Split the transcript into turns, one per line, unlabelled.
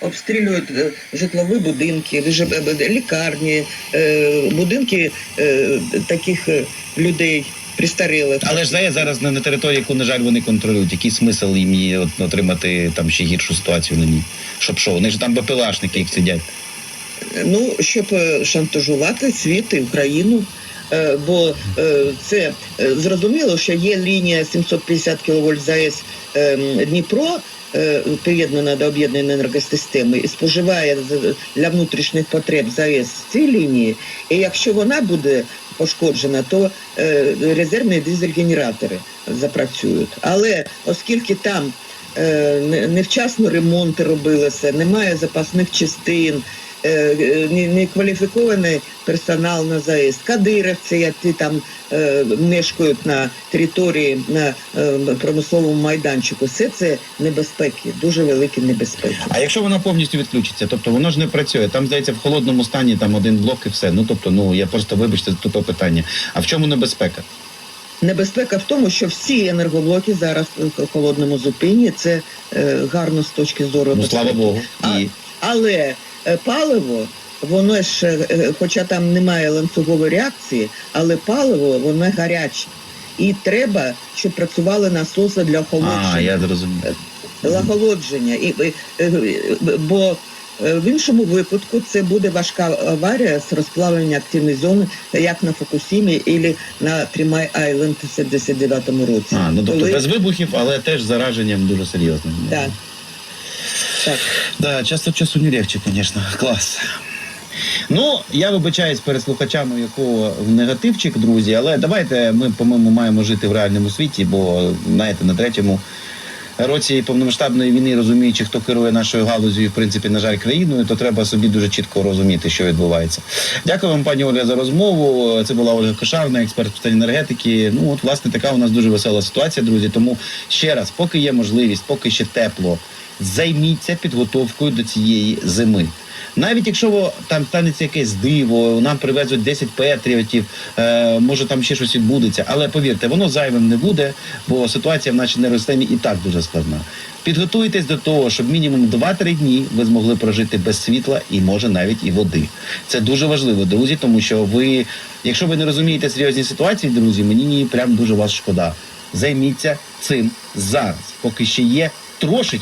обстрілюють е, житлові будинки, е, лікарні, е, будинки таких людей пристарілих.
Але ж ЗАЕС зараз на території, яку, на жаль, вони контролюють. Який смисл їм от, отримати там ще гіршу ситуацію на ній? Щоб що? Вони ж там БПЛАшники їх сидять.
Ну, щоб шантажувати світ і Україну. Е, Бо е, це е, зрозуміло, що є лінія 750 кВт ЗАЕС Дніпро, приєднана до об'єднаної енергосистеми, і споживає для внутрішніх потреб ЗАЕС ці лінії. І якщо вона буде пошкоджена, то резервні дизель-генератори запрацюють. Але оскільки там невчасно ремонти робилися, немає запасних частин, некваліфікований персонал на ЗАЕС, кадирівці, які там е, мешкають на території на е, промисловому майданчику. Все це небезпеки, дуже великі небезпеки.
А якщо вона повністю відключиться, тобто воно ж не працює. Там здається в холодному стані там один блок і все. Ну тобто, ну я просто вибачте тупе питання. А в чому небезпека?
Небезпека в тому, що всі енергоблоки зараз в холодному зупині. Це е, гарно з точки зору
Ну слава. Богу.
А, Але е, паливо, воно ж, е, е, хоча там немає ланцюгової реакції, але паливо воно гаряче. І треба, щоб працювали насоси для охолодження.
а я зрозумів.
Для охолодження. І, і, е, е, бо е, в іншому випадку це буде важка аварія з розплавлення активної зони, як на Фукусімі або на Тримай Айленд в 79-му році.
А, ну тобто
Коли-
без вибухів, але теж зараженням дуже серйозним.
Так. Так.
Да, час от часу не легче, звісно. Клас. Ну, я вибачаюсь перед слухачами, у якого негативчик, друзі, але давайте ми, по-моєму, маємо жити в реальному світі, бо, знаєте, на третьому році повномасштабної війни, розуміючи, хто керує нашою галузю, в принципі, на жаль, країною, то треба собі дуже чітко розуміти, що відбувається. Дякую вам, пані Ольга, за розмову. Це була Ольга Кошарна, експерт з енергетики. Ну, от, власне, така у нас дуже весела ситуація, друзі. Тому ще раз, поки є можливість, поки ще тепло, займіться підготовкою до цієї зими. Навіть якщо там станеться якесь диво, нам привезуть 10 петріотів, е, може там ще щось відбудеться. Але повірте, воно зайвим не буде, бо ситуація в нашій енергосистемі і так дуже складна. Підготуйтесь до того, щоб мінімум 2-3 дні ви змогли прожити без світла і може навіть і води. Це дуже важливо, друзі, тому що ви, якщо ви не розумієте серйозні ситуації, друзі, мені прям дуже вас шкода. Займіться цим зараз, поки ще є трошечки.